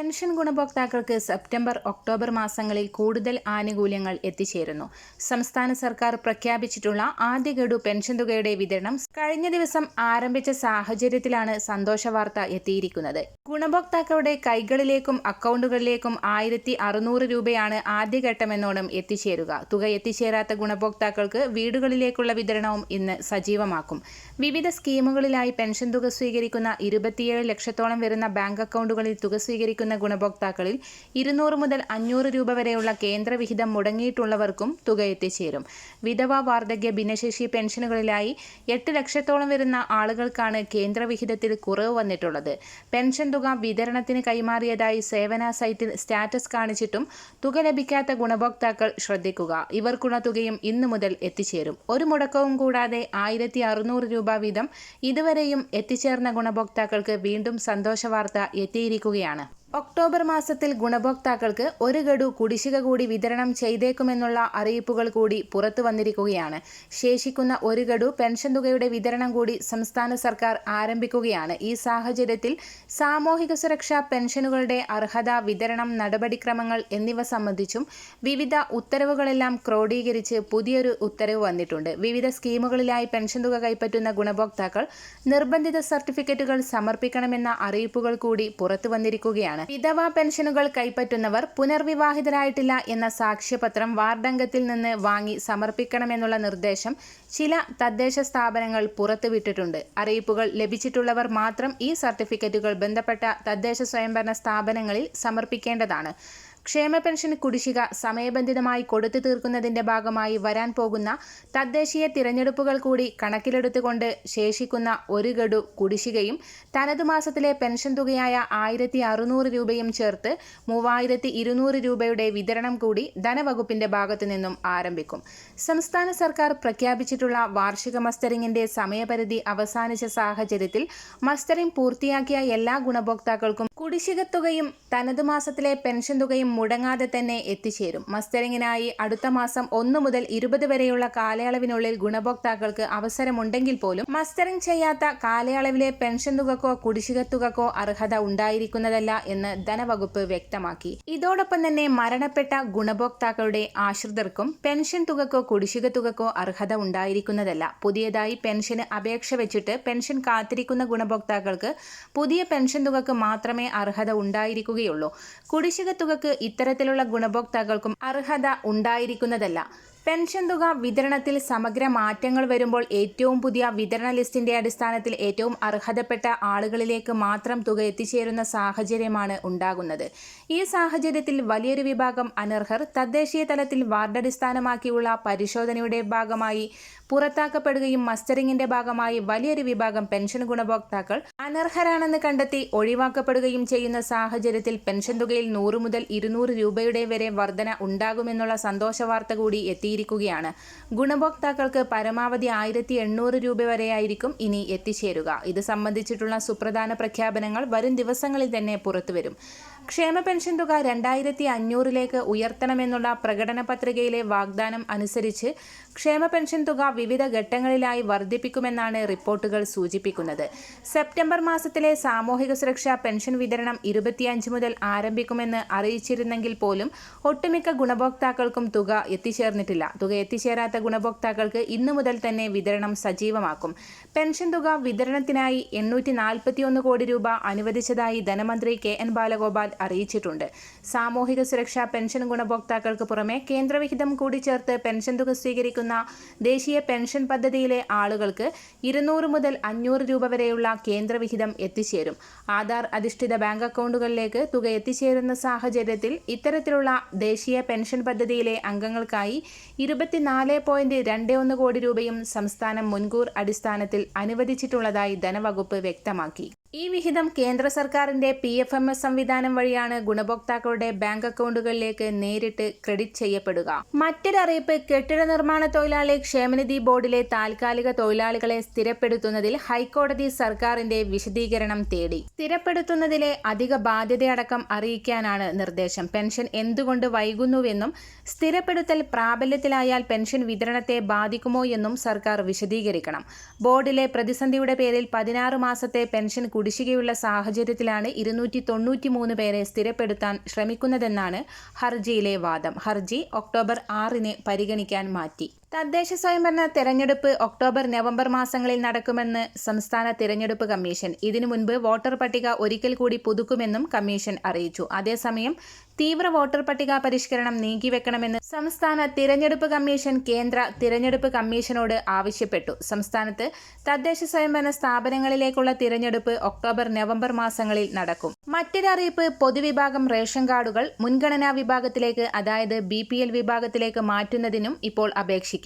Pension ഗുണഭോക്താക്കൾക്ക് September October മാസങ്ങളിൽ കൂടുതൽ ആനുകൂല്യങ്ങൾ എത്തിച്ചേരുന്നു. സംസ്ഥാന സർക്കാർ പ്രഖ്യാപിച്ചിട്ടുള്ള ആദ്യ ഗഡു പെൻഷൻ തുകയുടെ വിതരണം കഴിഞ്ഞ ദിവസം ആരംഭിച്ച സാഹചര്യത്തിലാണ് സന്തോഷ വാർത്ത എത്തിയിരിക്കുന്നത്. ഗുണഭോക്താക്കളുടെ കൈകളിലേക്കും അക്കൗണ്ടുകളിലേക്കും ആയിരത്തി അറുന്നൂറ് രൂപയാണ് ആദ്യഘട്ടമെന്നോണം എത്തിച്ചേരുക. തുക എത്തിച്ചേരാത്ത ഗുണഭോക്താക്കൾക്ക് വീടുകളിലേക്കുള്ള വിതരണവും ഇന്ന് സജീവമാക്കും. വിവിധ സ്കീമുകളിലായി പെൻഷൻ തുക സ്വീകരിക്കുന്ന ഇരുപത്തിയേഴ് ലക്ഷത്തോളം വരുന്ന ബാങ്ക് അക്കൗണ്ടുകളിൽ തുക സ്വീകരിക്കുന്ന ഗുണഭോക്താക്കളിൽ ഇരുന്നൂറ് മുതൽ അഞ്ഞൂറ് രൂപ വരെയുള്ള കേന്ദ്രവിഹിതം മുടങ്ങിയിട്ടുള്ളവർക്കും തുക എത്തിച്ചേരും. വിധവ വാർദ്ധക്യ ഭിന്നശേഷി പെൻഷനുകളിലായി എട്ട് ലക്ഷത്തോളം വരുന്ന ആളുകൾക്കാണ് കേന്ദ്രവിഹിതത്തിൽ കുറവ് വന്നിട്ടുള്ളത്. പെൻഷൻ തുക വിതരണത്തിന് കൈമാറിയതായി സേവന സൈറ്റിൽ സ്റ്റാറ്റസ് കാണിച്ചിട്ടും തുക ലഭിക്കാത്ത ഗുണഭോക്താക്കൾ ശ്രദ്ധിക്കുക. ഇവർക്കുള്ള തുകയും ഇന്നു മുതൽ എത്തിച്ചേരും. ഒരു മുടക്കവും കൂടാതെ ആയിരത്തി അറുന്നൂറ് രൂപ വീതം ഇതുവരെയും എത്തിച്ചേർന്ന ഗുണഭോക്താക്കൾക്ക് വീണ്ടും സന്തോഷ വാർത്ത എത്തിയിരിക്കുകയാണ്. ഒക്ടോബർ മാസത്തിൽ ഗുണഭോക്താക്കൾക്ക് ഒരു ഗഡു കുടിശ്ശിക കൂടി വിതരണം ചെയ്തേക്കുമെന്നുള്ള അറിയിപ്പുകൾ കൂടി പുറത്തു വന്നിരിക്കുകയാണ്. ശേഷിക്കുന്ന ഒരു ഗഡു പെൻഷൻ തുകയുടെ വിതരണം കൂടി സംസ്ഥാന സർക്കാർ ആരംഭിക്കുകയാണ്. ഈ സാഹചര്യത്തിൽ സാമൂഹിക സുരക്ഷാ പെൻഷനുകളുടെ അർഹത വിതരണം നടപടിക്രമങ്ങൾ എന്നിവ സംബന്ധിച്ചും വിവിധ ഉത്തരവുകളെല്ലാം ക്രോഡീകരിച്ച് പുതിയൊരു ഉത്തരവ് വന്നിട്ടുണ്ട്. വിവിധ സ്കീമുകളിലായി പെൻഷൻ തുക കൈപ്പറ്റുന്ന ഗുണഭോക്താക്കൾ നിർബന്ധിത സർട്ടിഫിക്കറ്റുകൾ സമർപ്പിക്കണമെന്ന അറിയിപ്പുകൾ കൂടി പുറത്തു വന്നിരിക്കുകയാണ്. വിധവാ പെൻഷനുകൾ കൈപ്പറ്റുന്നവർ പുനർവിവാഹിതരായിട്ടില്ല എന്ന സാക്ഷ്യപത്രം വാർഡംഗത്തിൽ നിന്ന് വാങ്ങി സമർപ്പിക്കണമെന്നുള്ള നിർദ്ദേശം ചില തദ്ദേശ സ്ഥാപനങ്ങൾ പുറത്തുവിട്ടിട്ടുണ്ട്. അറിയിപ്പുകൾ ലഭിച്ചിട്ടുള്ളവർ മാത്രം ഈ സർട്ടിഫിക്കറ്റുകൾ ബന്ധപ്പെട്ട തദ്ദേശ സ്വയംഭരണ സ്ഥാപനങ്ങളിൽ സമർപ്പിക്കേണ്ടതാണ്. ക്ഷേമ പെൻഷൻ കുടിശ്ശിക സമയബന്ധിതമായി കൊടുത്തു തീർക്കുന്നതിന്റെ ഭാഗമായി വരാൻ പോകുന്ന തദ്ദേശീയ തിരഞ്ഞെടുപ്പുകൾ കൂടി കണക്കിലെടുത്തുകൊണ്ട് ശേഷിക്കുന്ന ഒരു ഗഡു കുടിശ്ശികയും തനതു മാസത്തിലെ പെൻഷൻ തുകയായ ആയിരത്തി അറുന്നൂറ് രൂപയും ചേർത്ത് മൂവായിരത്തി ഇരുന്നൂറ് രൂപയുടെ വിതരണം കൂടി ധനവകുപ്പിന്റെ ഭാഗത്തു നിന്നും ആരംഭിക്കും. സംസ്ഥാന സർക്കാർ പ്രഖ്യാപിച്ചിട്ടുള്ള വാർഷിക മസ്റ്ററിംഗിന്റെ സമയപരിധി അവസാനിച്ച സാഹചര്യത്തിൽ മസ്റ്ററിംഗ് പൂർത്തിയാക്കിയ എല്ലാ ഗുണഭോക്താക്കൾക്കും കുടിശ്ശിക തുകയും തനതു മാസത്തിലെ പെൻഷൻ തുകയും മുടങ്ങാതെ തന്നെ എത്തിച്ചേരും. മസ്റ്ററിങ്ങിനായി അടുത്ത മാസം ഒന്ന് മുതൽ ഇരുപത് വരെയുള്ള കാലയളവിനുള്ളിൽ ഗുണഭോക്താക്കൾക്ക് അവസരമുണ്ടെങ്കിൽ പോലും മസ്റ്ററിംഗ് ചെയ്യാത്ത കാലയളവിലെ പെൻഷൻ തുകക്കോ കുടിശ്ശിക തുകക്കോ അർഹത ഉണ്ടായിരിക്കുന്നതല്ല എന്ന് ധനവകുപ്പ് വ്യക്തമാക്കി. ഇതോടൊപ്പം തന്നെ മരണപ്പെട്ട ഗുണഭോക്താക്കളുടെ ആശ്രിതർക്കും പെൻഷൻ തുകക്കോ കുടിശ്ശിക തുകക്കോ അർഹത ഉണ്ടായിരിക്കുന്നതല്ല. പുതിയതായി പെൻഷന് അപേക്ഷ വെച്ചിട്ട് പെൻഷൻ കാത്തിരിക്കുന്ന ഗുണഭോക്താക്കൾക്ക് പുതിയ പെൻഷൻ തുകക്ക് മാത്രമേ അർഹത ഉണ്ടായിരിക്കുകയുള്ളൂ. കുടിശ്ശിക തുകക്ക് ഇത്തരത്തിലുള്ള ഗുണഭോക്താക്കൾക്കും അർഹത ഉണ്ടായിരിക്കുന്നതല്ല. പെൻഷൻ തുക വിതരണത്തിൽ സമഗ്ര മാറ്റങ്ങൾ വരുമ്പോൾ ഏറ്റവും പുതിയ വിതരണ ലിസ്റ്റിന്റെ അടിസ്ഥാനത്തിൽ ഏറ്റവും അർഹതപ്പെട്ട ആളുകളിലേക്ക് മാത്രം തുക എത്തിച്ചേരുന്ന സാഹചര്യമാണ് ഉണ്ടാകുന്നത്. ഈ സാഹചര്യത്തിൽ വലിയൊരു വിഭാഗം അനർഹർ തദ്ദേശീയ തലത്തിൽ വാർഡടിസ്ഥാനമാക്കിയുള്ള പരിശോധനയുടെ ഭാഗമായി പുറത്താക്കപ്പെടുകയും മസ്റ്ററിംഗിന്റെ ഭാഗമായി വലിയൊരു വിഭാഗം പെൻഷൻ ഗുണഭോക്താക്കൾ അനർഹരാണെന്ന് കണ്ടെത്തി ഒഴിവാക്കപ്പെടുകയും ചെയ്യുന്ന സാഹചര്യത്തിൽ പെൻഷൻ തുകയിൽ നൂറ് മുതൽ ഇരുന്നൂറ് രൂപയുടെ വരെ വർധന ഉണ്ടാകുമെന്നുള്ള സന്തോഷ വാർത്ത കൂടി എത്തിയിരിക്കുകയാണ്. ഗുണഭോക്താക്കൾക്ക് പരമാവധി ആയിരത്തി എണ്ണൂറ് രൂപ വരെയായിരിക്കും ഇനി എത്തിച്ചേരുക. ഇത് സംബന്ധിച്ചിട്ടുള്ള സുപ്രധാന പ്രഖ്യാപനങ്ങൾ വരും ദിവസങ്ങളിൽ തന്നെ പുറത്തുവരും. ക്ഷേമ പെൻഷൻ തുക രണ്ടായിരത്തി അഞ്ഞൂറിലേക്ക് ഉയർത്തണമെന്നുള്ള പ്രകടന പത്രികയിലെ വാഗ്ദാനം അനുസരിച്ച് ക്ഷേമ പെൻഷൻ തുക വിവിധ ഘട്ടങ്ങളിലായി വർദ്ധിപ്പിക്കുമെന്നാണ് റിപ്പോർട്ടുകൾ സൂചിപ്പിക്കുന്നത്. സെപ്റ്റംബർ മാസത്തിലെ സാമൂഹിക സുരക്ഷാ പെൻഷൻ വിതരണം ഇരുപത്തിയഞ്ച് മുതൽ ആരംഭിക്കുമെന്ന് അറിയിച്ചിരുന്നെങ്കിൽ പോലും ഒട്ടുമിക്ക ഗുണഭോക്താക്കൾക്കും തുക എത്തിച്ചേർന്നിട്ടില്ല. തുക എത്തിച്ചേരാത്ത ഗുണഭോക്താക്കൾക്ക് ഇന്നു മുതൽ തന്നെ വിതരണം സജീവമാക്കും. പെൻഷൻ തുക വിതരണത്തിനായി എണ്ണൂറ്റി നാൽപ്പത്തിയൊന്ന് കോടി രൂപ അനുവദിച്ചതായി ധനമന്ത്രി കെ എൻ ബാലഗോപാൽ അറിയിച്ചിട്ടുണ്ട്. സാമൂഹിക സുരക്ഷാ പെൻഷൻ ഗുണഭോക്താക്കൾക്ക് പുറമെ കേന്ദ്രവിഹിതം കൂടി ചേർത്ത് പെൻഷൻ തുക സ്വീകരിക്കുന്ന ദേശീയ പെൻഷൻ പദ്ധതിയിലെ ആളുകൾക്ക് ഇരുന്നൂറ് മുതൽ അഞ്ഞൂറ് രൂപ വരെയുള്ള കേന്ദ്രവിഹിതം എത്തിച്ചേരും. ആധാർ അധിഷ്ഠിത ബാങ്ക് അക്കൗണ്ടുകളിലേക്ക് തുക എത്തിച്ചേരുന്ന സാഹചര്യത്തിൽ ഇത്തരത്തിലുള്ള ദേശീയ പെൻഷൻ പദ്ധതിയിലെ അംഗങ്ങൾക്കായി ഇരുപത്തിനാല് പോയിന്റ് രണ്ട് ഒന്ന് കോടി രൂപയും സംസ്ഥാനം മുൻകൂർ അടിസ്ഥാനത്തിൽ അനുവദിച്ചിട്ടുള്ളതായി ധനവകുപ്പ് വ്യക്തമാക്കി. ഈ വിഹിതം കേന്ദ്ര സർക്കാരിന്റെ പി എഫ് എം എസ് സംവിധാനം വഴിയാണ് ഗുണഭോക്താക്കളുടെ ബാങ്ക് അക്കൗണ്ടുകളിലേക്ക് നേരിട്ട് ക്രെഡിറ്റ് ചെയ്യപ്പെടുക. മറ്റൊരറിയിപ്പ് കെട്ടിട നിർമ്മാണ തൊഴിലാളി ക്ഷേമനിധി ബോർഡിലെ താൽക്കാലിക തൊഴിലാളികളെ സ്ഥിരപ്പെടുത്തുന്നതിൽ ഹൈക്കോടതി സർക്കാരിന്റെ വിശദീകരണം തേടി. സ്ഥിരപ്പെടുത്തുന്നതിലെ അധിക ബാധ്യതയടക്കം അറിയിക്കാനാണ് നിർദ്ദേശം. പെൻഷൻ എന്തുകൊണ്ട് വൈകുന്നുവെന്നും സ്ഥിരപ്പെടുത്തൽ പ്രാബല്യത്തിലായാൽ പെൻഷൻ വിതരണത്തെ ബാധിക്കുമോ എന്നും സർക്കാർ വിശദീകരിക്കണം. ബോർഡിലെ പ്രതിസന്ധിയുടെ പേരിൽ പതിനാറ് മാസത്തെ പെൻഷൻ കുടിശ്ശികയുള്ള സാഹചര്യത്തിലാണ് ഇരുന്നൂറ്റി തൊണ്ണൂറ്റി മൂന്ന് പേരെ സ്ഥിരപ്പെടുത്താൻ ശ്രമിക്കുന്നതെന്നാണ് ഹർജിയിലെ വാദം. ഹർജി ഒക്ടോബർ ആറിന് പരിഗണിക്കാൻ മാറ്റി. തദ്ദേശ സ്വയംഭരണ തെരഞ്ഞെടുപ്പ് ഒക്ടോബർ നവംബർ മാസങ്ങളിൽ നടക്കുമെന്ന് സംസ്ഥാന തിരഞ്ഞെടുപ്പ് കമ്മീഷൻ. ഇതിനു മുൻപ് വോട്ടർ പട്ടിക ഒരിക്കൽ കൂടി പുതുക്കുമെന്നും കമ്മീഷൻ അറിയിച്ചു. അതേസമയം തീവ്ര വോട്ടർ പട്ടിക പരിഷ്കരണം നീക്കിവെക്കണമെന്ന് സംസ്ഥാന തിരഞ്ഞെടുപ്പ് കമ്മീഷൻ കേന്ദ്ര തിരഞ്ഞെടുപ്പ് കമ്മീഷനോട് ആവശ്യപ്പെട്ടു. സംസ്ഥാനത്ത് തദ്ദേശ സ്വയംഭരണ സ്ഥാപനങ്ങളിലേക്കുള്ള തിരഞ്ഞെടുപ്പ് ഒക്ടോബർ നവംബർ മാസങ്ങളിൽ നടക്കും. മറ്റൊരു അറിയിപ്പ് പൊതുവിഭാഗം റേഷൻ കാർഡുകൾ മുൻഗണനാ വിഭാഗത്തിലേക്ക് അതായത് ബി വിഭാഗത്തിലേക്ക് മാറ്റുന്നതിനും ഇപ്പോൾ അപേക്ഷിക്കാം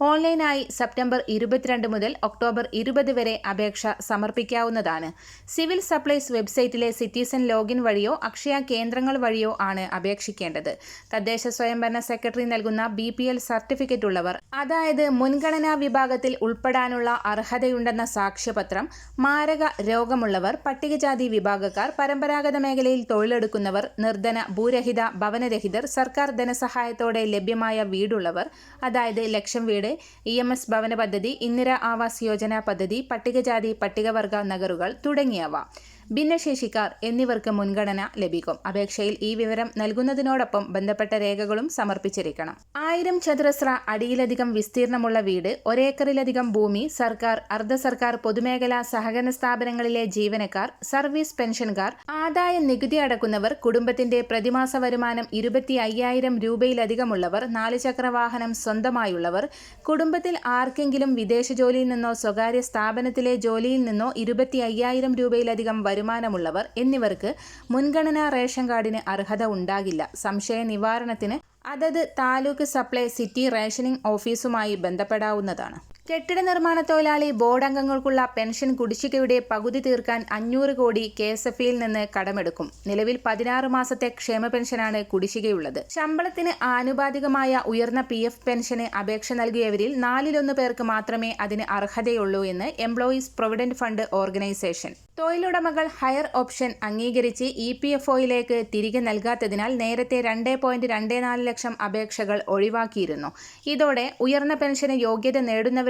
ഓൺലൈനായി സെപ്റ്റംബർ ഇരുപത്തിരണ്ട് മുതൽ ഒക്ടോബർ ഇരുപത് വരെ അപേക്ഷ സമർപ്പിക്കാവുന്നതാണ്. സിവിൽ സപ്ലൈസ് വെബ്സൈറ്റിലെ സിറ്റിസൺ ലോഗിൻ വഴിയോ അക്ഷയ കേന്ദ്രങ്ങൾ വഴിയോ ആണ് അപേക്ഷിക്കേണ്ടത്. തദ്ദേശ സ്വയംഭരണ സെക്രട്ടറി നൽകുന്ന ബി പി എൽ സർട്ടിഫിക്കറ്റ് ഉള്ളവർ അതായത് മുൻഗണനാ വിഭാഗത്തിൽ ഉൾപ്പെടാനുള്ള അർഹതയുണ്ടെന്ന സാക്ഷ്യപത്രം മാരക രോഗമുള്ളവർ പട്ടികജാതി വിഭാഗക്കാർ പരമ്പരാഗത മേഖലയിൽ തൊഴിലെടുക്കുന്നവർ നിർധന ഭൂരഹിത ഭവനരഹിതർ സർക്കാർ ധനസഹായത്തോടെ ലഭ്യമായ വീടുള്ളവർ അതായത് ലക്ഷം വീട് ഇ എം എസ് ഭവന പദ്ധതി ഇന്ദിര ആവാസ് യോജന പദ്ധതി പട്ടികജാതി പട്ടികവർഗ നഗറുകൾ തുടങ്ങിയവ. ഭിന്നശേഷിക്കാർ എന്നിവർക്ക് മുൻഗണന ലഭിക്കും. അപേക്ഷയിൽ ഈ വിവരം നൽകുന്നതിനോടൊപ്പം ബന്ധപ്പെട്ട രേഖകളും സമർപ്പിച്ചിരിക്കണം. ആയിരം ചതുരശ്ര അടിയിലധികം വിസ്തീർണമുള്ള വീട് ഒരേക്കറിലധികം ഭൂമി സർക്കാർ അർദ്ധ സർക്കാർ പൊതുമേഖലാ സഹകരണ സ്ഥാപനങ്ങളിലെ ജീവനക്കാർ സർവീസ് പെൻഷൻകാർ ആദായ നികുതി അടക്കുന്നവർ കുടുംബത്തിന്റെ പ്രതിമാസ വരുമാനം ഇരുപത്തി അയ്യായിരം രൂപയിലധികമുള്ളവർ നാലുചക്ര വാഹനം സ്വന്തമായുള്ളവർ കുടുംബത്തിൽ ആർക്കെങ്കിലും വിദേശ ജോലിയിൽ നിന്നോ സ്വകാര്യ സ്ഥാപനത്തിലെ ജോലിയിൽ നിന്നോ ഇരുപത്തി അയ്യായിരം രൂപയിലധികം വരുമാനമുള്ളവർ എന്നിവർക്ക് മുൻഗണനാ റേഷൻ കാർഡിന് അർഹത ഉണ്ടാകില്ല. സംശയ നിവാരണത്തിന് അതത് താലൂക്ക് സപ്ലൈ സിറ്റി റേഷനിംഗ് ഓഫീസുമായി ബന്ധപ്പെടാവുന്നതാണ്. കെട്ടിട നിർമ്മാണ തൊഴിലാളി ബോർഡ് അംഗങ്ങൾക്കുള്ള പെൻഷൻ കുടിശ്ശികയുടെ പകുതി തീർക്കാൻ അഞ്ഞൂറ് കോടി കെ എസ് എഫ് ഇയിൽ നിന്ന് കടമെടുക്കും. നിലവിൽ പതിനാറ് മാസത്തെ ക്ഷേമ പെൻഷനാണ് കുടിശ്ശികയുള്ളത്. ശമ്പളത്തിന് ആനുപാതികമായ ഉയർന്ന പി എഫ് പെൻഷന് അപേക്ഷ നൽകിയവരിൽ നാലിലൊന്ന് പേർക്ക് മാത്രമേ അതിന് അർഹതയുള്ളൂ എന്ന് എംപ്ലോയീസ് പ്രൊവിഡന്റ് ഫണ്ട് ഓർഗനൈസേഷൻ. തൊഴിലുടമകൾ ഹയർ ഓപ്ഷൻ അംഗീകരിച്ച് ഇ പി എഫ് ഒയിലേക്ക് തിരികെ നൽകാത്തതിനാൽ നേരത്തെ രണ്ട് പോയിന്റ് രണ്ട് നാല് ലക്ഷം അപേക്ഷകൾ ഒഴിവാക്കിയിരുന്നു. ഇതോടെ ഉയർന്ന പെൻഷന് യോഗ്യത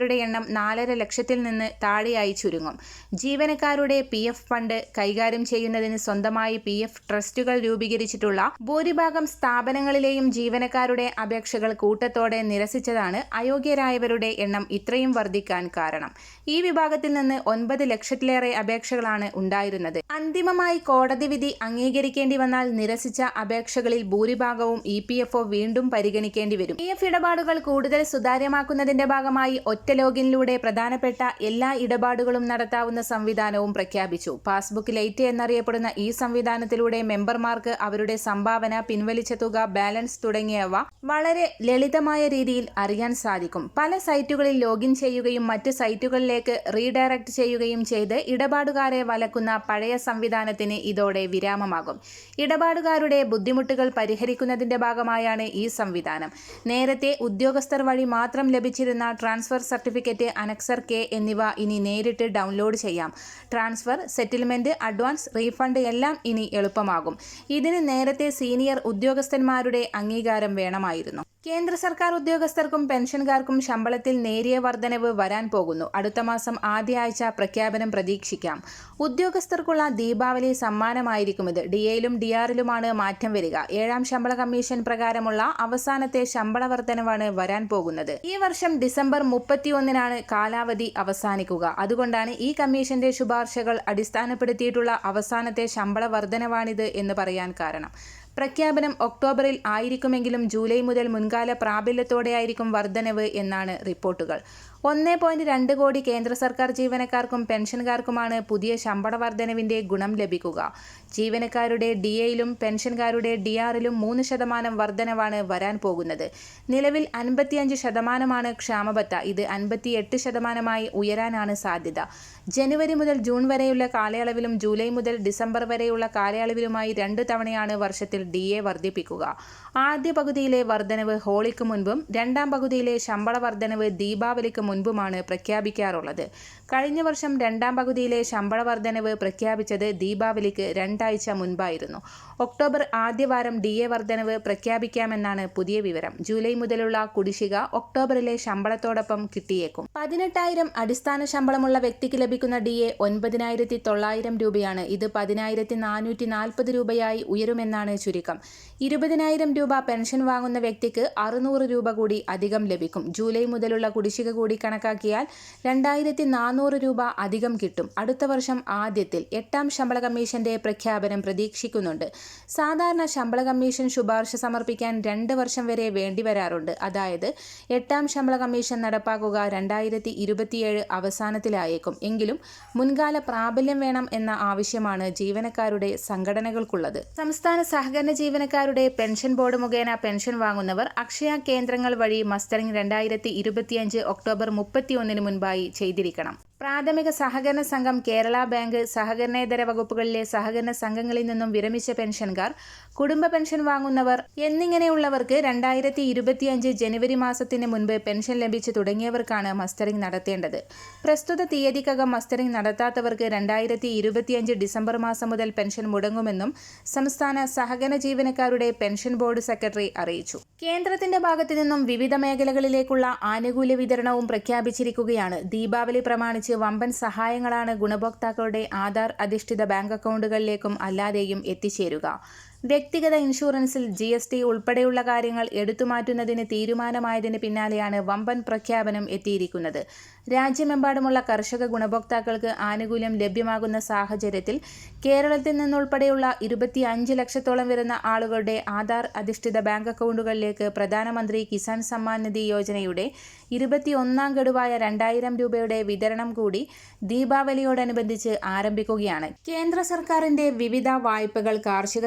നേടുന്നവരുടെ എണ്ണം നാലര ലക്ഷത്തിൽ നിന്ന് താഴെയായി ചുരുങ്ങും. ജീവനക്കാരുടെ പി എഫ് ഫണ്ട് കൈകാര്യം ചെയ്യുന്നതിന് സ്വന്തമായി പി എഫ് ട്രസ്റ്റുകൾ രൂപീകരിച്ചിട്ടുള്ള ഭൂരിഭാഗം സ്ഥാപനങ്ങളിലെയും ജീവനക്കാരുടെ അപേക്ഷകൾ കൂട്ടത്തോടെ നിരസിച്ചതാണ് അയോഗ്യരായവരുടെ എണ്ണം ഇത്രയും വർദ്ധിക്കാൻ കാരണം. ഈ വിഭാഗത്തിൽ നിന്ന് ഒൻപത് ലക്ഷത്തിലേറെ അപേക്ഷകളാണ് ഉണ്ടായിരുന്നത്. അന്തിമമായി കോടതി വിധി അംഗീകരിക്കേണ്ടി വന്നാൽ നിരസിച്ച അപേക്ഷകളിൽ ഭൂരിഭാഗവും ഇ പി എഫ് ഒ വീണ്ടും പരിഗണിക്കേണ്ടി വരും. പി എഫ് ഇടപാടുകൾ കൂടുതൽ സുതാര്യമാക്കുന്നതിന്റെ ഭാഗമായി ഒറ്റ ലോഗിനിലൂടെ പ്രധാനപ്പെട്ട എല്ലാ ഇടപാടുകളും നടത്താവുന്ന സംവിധാനവും പ്രഖ്യാപിച്ചു. പാസ്ബുക്ക് ലൈറ്റ് എന്നറിയപ്പെടുന്ന ഈ സംവിധാനത്തിലൂടെ മെമ്പർമാർക്ക് അവരുടെ സംഭാവന പിൻവലിച്ച തുക ബാലൻസ് തുടങ്ങിയവ വളരെ ലളിതമായ രീതിയിൽ അറിയാൻ സാധിക്കും. പല സൈറ്റുകളിൽ ലോഗിൻ ചെയ്യുകയും മറ്റ് സൈറ്റുകളിലേക്ക് റീഡയറക്ട് ചെയ്യുകയും ചെയ്ത് ഇടപാടുകാരെ വലക്കുന്ന പഴയ സംവിധാനത്തിന് ഇതോടെ വിരാമമാകും. ഇടപാടുകാരുടെ ബുദ്ധിമുട്ടുകൾ പരിഹരിക്കുന്നതിന്റെ ഭാഗമായാണ് ഈ സംവിധാനം. നേരത്തെ ഉദ്യോഗസ്ഥർ വഴി മാത്രം ലഭിച്ചിരുന്ന ട്രാൻസ്ഫർ സർട്ടിഫിക്കറ്റ് അനക്സർ കെ എന്നിവ ഇനി നേരിട്ട് ഡൗൺലോഡ് ചെയ്യാം. ട്രാൻസ്ഫർ സെറ്റിൽമെന്റ് അഡ്വാൻസ് റീഫണ്ട് എല്ലാം ഇനി എളുപ്പമാകും. ഇതിന് നേരത്തെ സീനിയർ ഉദ്യോഗസ്ഥന്മാരുടെ അംഗീകാരം വേണമായിരുന്നു. കേന്ദ്ര സർക്കാർ ഉദ്യോഗസ്ഥർക്കും പെൻഷൻകാർക്കും ശമ്പളത്തിൽ നേരിയ വർധനവ് വരാൻ പോകുന്നു. അടുത്ത മാസം ആദ്യ ആഴ്ച പ്രഖ്യാപനം പ്രതീക്ഷിക്കാം. ഉദ്യോഗസ്ഥർക്കുള്ള ദീപാവലി സമ്മാനമായിരിക്കും ഇത്. ഡി എയിലും ഡി ആറിലുമാണ് മാറ്റം വരിക. ഏഴാം ശമ്പള കമ്മീഷൻ പ്രകാരമുള്ള അവസാനത്തെ ശമ്പള വർധനവാണ് വരാൻ പോകുന്നത്. ഈ വർഷം ഡിസംബർ മുപ്പത്തിയൊന്നിനാണ് കാലാവധി അവസാനിക്കുക. അതുകൊണ്ടാണ് ഈ കമ്മീഷന്റെ ശുപാർശകൾ അടിസ്ഥാനപ്പെടുത്തിയിട്ടുള്ള അവസാനത്തെ ശമ്പള വർധനവാണിത് എന്ന് പറയാൻ കാരണം. പ്രഖ്യാപനം ഒക്ടോബറിൽ ആയിരിക്കുമെങ്കിലും ജൂലൈ മുതൽ മുൻകാല പ്രാബല്യത്തോടെയായിരിക്കും വർധനവ് എന്നാണ് റിപ്പോർട്ടുകൾ. ഒന്ന് പോയിന്റ് രണ്ട് കോടി കേന്ദ്ര സർക്കാർ ജീവനക്കാർക്കും പെൻഷൻകാർക്കുമാണ് പുതിയ ശമ്പള വർധനവിന്റെ ഗുണം ലഭിക്കുക. ജീവനക്കാരുടെ ഡി എയിലും പെൻഷൻകാരുടെ ഡി ആറിലും മൂന്ന് ശതമാനം വർധനവാണ് വരാൻ പോകുന്നത്. നിലവിൽ അൻപത്തിയഞ്ച് ശതമാനമാണ് ക്ഷാമബത്ത. ഇത് അൻപത്തിയെട്ട് ശതമാനമായി ഉയരാനാണ് സാധ്യത. ജനുവരി മുതൽ ജൂൺ വരെയുള്ള കാലയളവിലും ജൂലൈ മുതൽ ഡിസംബർ വരെയുള്ള കാലയളവിലുമായി രണ്ട് തവണയാണ് വർഷത്തിൽ ഡി എ വർദ്ധിപ്പിക്കുക. ആദ്യ പകുതിയിലെ വർധനവ് ഹോളിക്ക് മുൻപും രണ്ടാം പകുതിയിലെ ശമ്പള വർധനവ് ദീപാവലിക്ക് മുൻപുമാണ് പ്രഖ്യാപിക്കാറുള്ളത്. കഴിഞ്ഞ വർഷം രണ്ടാം പകുതിയിലെ ശമ്പള വർധനവ് പ്രഖ്യാപിച്ചത് ദീപാവലിക്ക് രണ്ടാഴ്ച മുൻപായിരുന്നു. ഒക്ടോബർ ആദ്യവാരം ഡി എ വർധനവ് പ്രഖ്യാപിക്കാമെന്നാണ് പുതിയ വിവരം. ജൂലൈ മുതലുള്ള കുടിശ്ശിക ഒക്ടോബറിലെ ശമ്പളത്തോടൊപ്പം കിട്ടിയേക്കും. പതിനെട്ടായിരം അടിസ്ഥാന ശമ്പളമുള്ള വ്യക്തിക്ക് ലഭിക്കുന്ന ഡി എ ഒൻപതിനായിരത്തി തൊള്ളായിരം രൂപയാണ്. ഇത് പതിനായിരത്തി നാനൂറ്റി നാൽപ്പത് രൂപയായി ഉയരുമെന്നാണ് ചുരുക്കം. ഇരുപതിനായിരം രൂപ പെൻഷൻ വാങ്ങുന്ന വ്യക്തിക്ക് അറുന്നൂറ് രൂപ കൂടി അധികം ലഭിക്കും. ജൂലൈ മുതലുള്ള കുടിശ്ശിക കൂടി കണക്കാക്കിയാൽ രണ്ടായിരത്തി നാനൂറ് രൂപ അധികം കിട്ടും. അടുത്ത വർഷം ആദ്യത്തിൽ എട്ടാം ശമ്പള കമ്മീഷന്റെ പ്രഖ്യാപനം പ്രതീക്ഷിക്കുന്നുണ്ട്. സാധാരണ ശമ്പള കമ്മീഷൻ ശുപാർശ സമർപ്പിക്കാൻ രണ്ട് വർഷം വരെ വേണ്ടി വരാറുണ്ട്. അതായത് എട്ടാം ശമ്പള കമ്മീഷൻ നടപ്പാക്കുക രണ്ടായിരത്തി ഇരുപത്തിയേഴ് അവസാനത്തിലായേക്കും. എങ്കിലും മുൻകാല പ്രാബല്യം വേണം എന്ന ആവശ്യമാണ് ജീവനക്കാരുടെ സംഘടനകൾക്കുള്ളത്. സംസ്ഥാന സഹകരണ ജീവനക്കാരുടെ പെൻഷൻ ബോർഡ് മുഖേന പെൻഷൻ വാങ്ങുന്നവർ അക്ഷയ കേന്ദ്രങ്ങൾ വഴി മസ്റ്ററിംഗ് രണ്ടായിരത്തി ഇരുപത്തിയഞ്ച് ഒക്ടോബർ മുപ്പത്തിയൊന്നിന് മുൻപായി ചെയ്തിരിക്കണം. പ്രാഥമിക സഹകരണ സംഘം കേരള ബാങ്ക് സഹകരണേതര വകുപ്പുകളിലെ സഹകരണ സംഘങ്ങളിൽ നിന്നും വിരമിച്ച പെൻഷൻകാർ കുടുംബ പെൻഷൻ വാങ്ങുന്നവർ എന്നിങ്ങനെയുള്ളവർക്ക് രണ്ടായിരത്തി ഇരുപത്തിയഞ്ച് ജനുവരി മാസത്തിന് മുൻപ് പെൻഷൻ ലഭിച്ചു തുടങ്ങിയവർക്കാണ് മസ്റ്ററിംഗ് നടത്തേണ്ടത്. പ്രസ്തുത തീയതിക്കകം മസ്റ്ററിംഗ് നടത്താത്തവർക്ക് രണ്ടായിരത്തി ഇരുപത്തിയഞ്ച് ഡിസംബർ മാസം മുതൽ പെൻഷൻ മുടങ്ങുമെന്നും സംസ്ഥാന സഹകരണ ജീവനക്കാരുടെ പെൻഷൻ ബോർഡ് സെക്രട്ടറി അറിയിച്ചു. കേന്ദ്രത്തിന്റെ ഭാഗത്തു നിന്നും വിവിധ മേഖലകളിലേക്കുള്ള ആനുകൂല്യ വിതരണവും പ്രഖ്യാപിച്ചിരിക്കുകയാണ് ദീപാവലി പ്രമാണിച്ച് വമ്പൻ സഹായങ്ങളാണ് ഗുണഭോക്താക്കളുടെ ആധാർ അധിഷ്ഠിത ബാങ്ക് അക്കൗണ്ടുകളിലേക്കും അല്ലാതെയും എത്തിച്ചേരുക. വ്യക്തിഗത ഇൻഷുറൻസിൽ ജി എസ് ടി ഉൾപ്പെടെയുള്ള കാര്യങ്ങൾ എടുത്തുമാറ്റുന്നതിന് തീരുമാനമായതിന് പിന്നാലെയാണ് വമ്പൻ പ്രഖ്യാപനം എത്തിയിരിക്കുന്നത്. രാജ്യമെമ്പാടുമുള്ള കർഷക ഗുണഭോക്താക്കൾക്ക് ആനുകൂല്യം ലഭ്യമാകുന്ന സാഹചര്യത്തിൽ കേരളത്തിൽ നിന്നുൾപ്പെടെയുള്ള ഇരുപത്തി അഞ്ച് ലക്ഷത്തോളം വരുന്ന ആളുകളുടെ ആധാർ അധിഷ്ഠിത ബാങ്ക് അക്കൗണ്ടുകളിലേക്ക് പ്രധാനമന്ത്രി കിസാൻ സമ്മാൻ നിധി യോജനയുടെ ഇരുപത്തിയൊന്നാം ഗഡുവായ രണ്ടായിരം രൂപയുടെ വിതരണം കൂടി ദീപാവലിയോടനുബന്ധിച്ച് ആരംഭിക്കുകയാണ്. കേന്ദ്ര സർക്കാരിന്റെ വിവിധ വായ്പകൾ കാർഷിക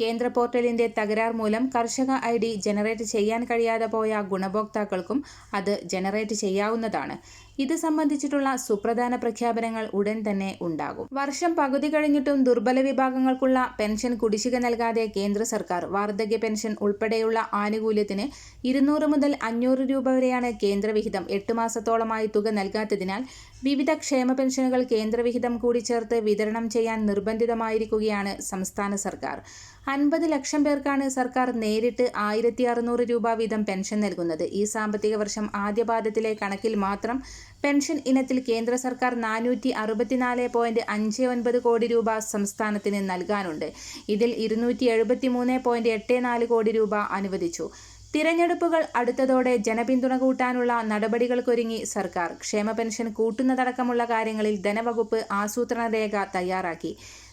കേന്ദ്ര പോർട്ടലിന്റെ തകരാർ മൂലം കർഷക ഐ ഡി ജനറേറ്റ് ചെയ്യാൻ കഴിയാതെ പോയ ഗുണഭോക്താക്കൾക്കും അത് ജനറേറ്റ് ചെയ്യാവുന്നതാണ്. ഇത് സംബന്ധിച്ചിട്ടുള്ള സുപ്രധാന പ്രഖ്യാപനങ്ങൾ ഉടൻ തന്നെ ഉണ്ടാകും. വർഷം പകുതി കഴിഞ്ഞിട്ടും ദുർബല വിഭാഗങ്ങൾക്കുള്ള പെൻഷൻ കുടിശ്ശിക നൽകാതെ കേന്ദ്ര സർക്കാർ വാർദ്ധക്യ പെൻഷൻ ഉൾപ്പെടെയുള്ള ആനുകൂല്യത്തിന് ഇരുന്നൂറ് മുതൽ അഞ്ഞൂറ് രൂപ വരെയാണ് കേന്ദ്രവിഹിതം എട്ട് മാസത്തോളമായി തുക നൽകാത്തതിനാൽ വിവിധ ക്ഷേമ പെൻഷനുകൾ കേന്ദ്രവിഹിതം കൂടി ചേർത്ത് വിതരണം ചെയ്യാൻ നിർബന്ധിതമായിരിക്കുകയാണ് സംസ്ഥാന സർക്കാർ. അൻപത് ലക്ഷം പേർക്കാണ് സർക്കാർ നേരിട്ട് ആയിരത്തി അറുന്നൂറ് രൂപ വീതം പെൻഷൻ നൽകുന്നത്. ഈ സാമ്പത്തിക വർഷം ആദ്യപാദത്തിലെ കണക്കിൽ മാത്രം പെൻഷൻ ഇനത്തിൽ കേന്ദ്ര സർക്കാർ നാനൂറ്റി അറുപത്തിനാല് പോയിന്റ് അഞ്ച് ഒൻപത് കോടി രൂപ സംസ്ഥാനത്തിന് നൽകാനുണ്ട്. ഇതിൽ ഇരുന്നൂറ്റി എഴുപത്തി മൂന്ന് പോയിന്റ് എട്ട് നാല് കോടി രൂപ അനുവദിച്ചു. തിരഞ്ഞെടുപ്പുകൾ അടുത്തതോടെ ജനപിന്തുണ കൂട്ടാനുള്ള നടപടികൾക്കൊരുങ്ങി സർക്കാർ. ക്ഷേമ പെൻഷൻ കൂട്ടുന്നതടക്കമുള്ള കാര്യങ്ങളിൽ ധനവകുപ്പ് ആസൂത്രണ രേഖ തയ്യാറാക്കി.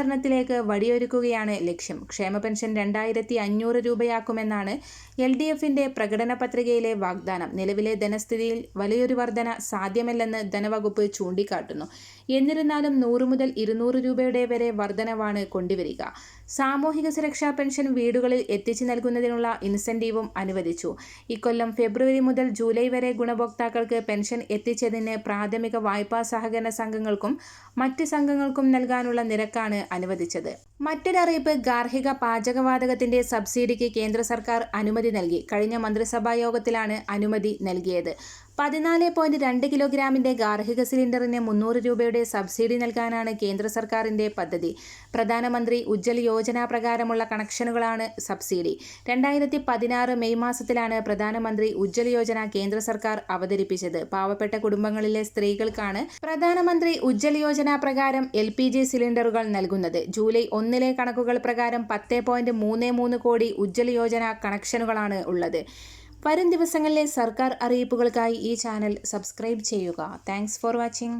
ഭരണത്തിലേക്ക് വഴിയൊരുക്കുകയാണ് ലക്ഷ്യം. ക്ഷേമ പെൻഷൻ രണ്ടായിരത്തി അഞ്ഞൂറ് രൂപയാക്കുമെന്നാണ് എൽ ഡി എഫിന്റെ പ്രകടന പത്രികയിലെ വാഗ്ദാനം. നിലവിലെ ധനസ്ഥിതിയിൽ വലിയൊരു വർധന സാധ്യമല്ലെന്ന് ധനവകുപ്പ് ചൂണ്ടിക്കാട്ടുന്നു. എന്നിരുന്നാലും നൂറ് മുതൽ ഇരുന്നൂറ് രൂപയുടെ വരെ വർധനവാണ് കൊണ്ടുവരിക. സാമൂഹിക സുരക്ഷാ പെൻഷൻ വീടുകളിൽ എത്തിച്ചു നൽകുന്നതിനുള്ള ഇൻസെന്റീവും അനുവദിച്ചു. ഇക്കൊല്ലം ഫെബ്രുവരി മുതൽ ജൂലൈ വരെ ഗുണഭോക്താക്കൾക്ക് പെൻഷൻ എത്തിച്ചതിന് പ്രാഥമിക വായ്പാ സഹകരണ സംഘങ്ങൾക്കും മറ്റ് സംഘങ്ങൾക്കും നൽകാനുള്ള നിരക്കാണ് അനുവദിച്ചത്. മറ്റൊരറിയിപ്പ് ഗാർഹിക പാചകവാതകത്തിന്റെ സബ്സിഡിക്ക് കേന്ദ്ര സർക്കാർ അനുമതി നൽകി. കഴിഞ്ഞ മന്ത്രിസഭാ യോഗത്തിലാണ് അനുമതി നൽകിയത്. പതിനാല് പോയിന്റ് രണ്ട് കിലോഗ്രാമിന്റെ ഗാർഹിക സിലിണ്ടറിന് മുന്നൂറ് രൂപയുടെ സബ്സിഡി നൽകാനാണ് കേന്ദ്ര സർക്കാരിന്റെ പദ്ധതി. പ്രധാനമന്ത്രി ഉജ്ജൽ യോജന പ്രകാരമുള്ള കണക്ഷനുകളാണ് സബ്സിഡി. രണ്ടായിരത്തി പതിനാറ് മെയ് മാസത്തിലാണ് പ്രധാനമന്ത്രി ഉജ്ജൽ യോജന കേന്ദ്ര സർക്കാർ അവതരിപ്പിച്ചത്. പാവപ്പെട്ട കുടുംബങ്ങളിലെ സ്ത്രീകൾക്കാണ് പ്രധാനമന്ത്രി ഉജ്ജൽ യോജന പ്രകാരം എൽ പി ജി സിലിണ്ടറുകൾ നൽകുന്നത്. ജൂലൈ ഒന്നിലെ കണക്കുകൾ പ്രകാരം പത്ത് പോയിന്റ് മൂന്ന് മൂന്ന് കോടി ഉജ്ജൽ യോജന കണക്ഷനുകളാണ് ഉള്ളത്. വരും ദിവസങ്ങളിലെ സർക്കാർ അറിയിപ്പുകൾക്കായി ഈ ചാനൽ സബ്സ്ക്രൈബ് ചെയ്യുക. Thanks for watching